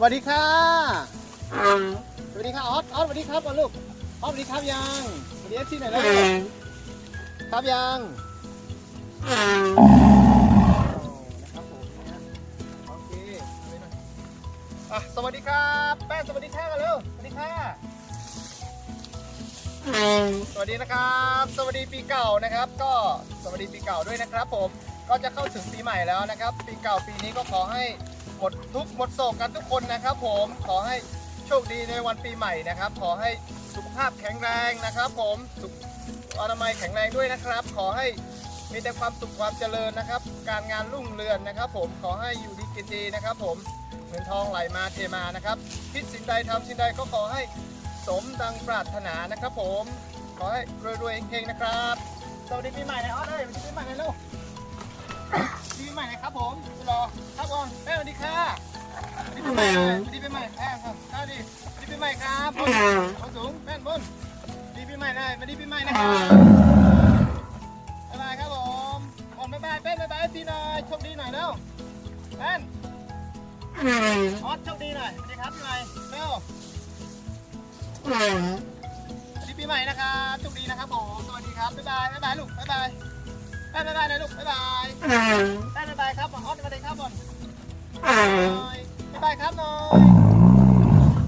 สวัสดีค่ะ สวัสดีค่ะออสออสสวัสดีครับก่อนลูกออสสวัสดีครับยังสวัสดีเอฟซีหน่อยแล้วครับยังนะครับผมนะฮะโอเคเอาไว้หน่อยอะสวัสดีครับแป้งสวัสดีค่ะกันเร็วสวัสดีค่ะสวัสดีนะครับ สวัสดีปีเก่านะครับ ก็สวัสดีปีเก่าด้วยนะครับ ผมก็จะเข้าถึงปีใหม่แล้วนะครับ ปีเก่าปีนี้ก็ขอให้ หมดทุกข์หมดโศกกันทุกคนนะครับ ผมขอให้โชคดีในวันปีใหม่นะครับ ขอให้สุขภาพแข็งแรงนะครับ ผมสุขอนามัยแข็งแรงด้วยนะครับ ขอให้มีแต่ความสุขความเจริญนะครับ การงานรุ่งเรืองนะครับ ผมขอให้อยู่ดีกินดีนะครับ ผมเงินทองไหลมาเทมานะครับคิดสิ่งใดทำสิ่งใดก็ขอให้สมดังปรารถนานะครับ ผมขอให้รวยๆเฮงๆนะครับสวัสดีปีใหม่นะออเอ้ยสวัสดีปีใหม่นะลูก ปีใหม่นะครับผมรอครับก่อนเอ้ยสวัสดีค่ะสวัสดีปีใหม่สวัสดีปีใหม่แอบครับสวัสดีสวัสดีปีใหม่ครับบนบนสูงแม่นบนสวัสดีปีใหม่นะสวัสดีปีใหม่นะครับบ๊ายบายครับผมก่อนบ๊ายบายเป้นบ๊ายบายพี่หน่อยโชคดีหน่อยเร็วเป้นออสโชคดีหน่อยสวัสดีครับพี่ใหม่เร็วสวัสดีปีใหม่นะครับโชคดีนะครับผมสวัสดีครับบ๊ายบายบ๊ายบายลูกบ๊ายบาย แป้นบ๊ายบายนะลูกบ๊ายบายแป้นบ๊ายบายครับบอลออสบ๊ายบายครับบอลหน่อยบ๊ายบายครับหน่อย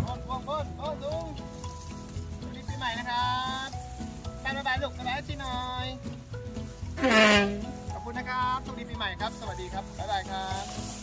บอลบอลบอลโอ้ลุงสวัสดีปีใหม่นะครับแป้นบ๊ายบายลูกบ๊ายบายชีหน่อยขอบคุณนะครับโชคดีปีใหม่ครับ สวัสดีครับบ๊ายบายครับ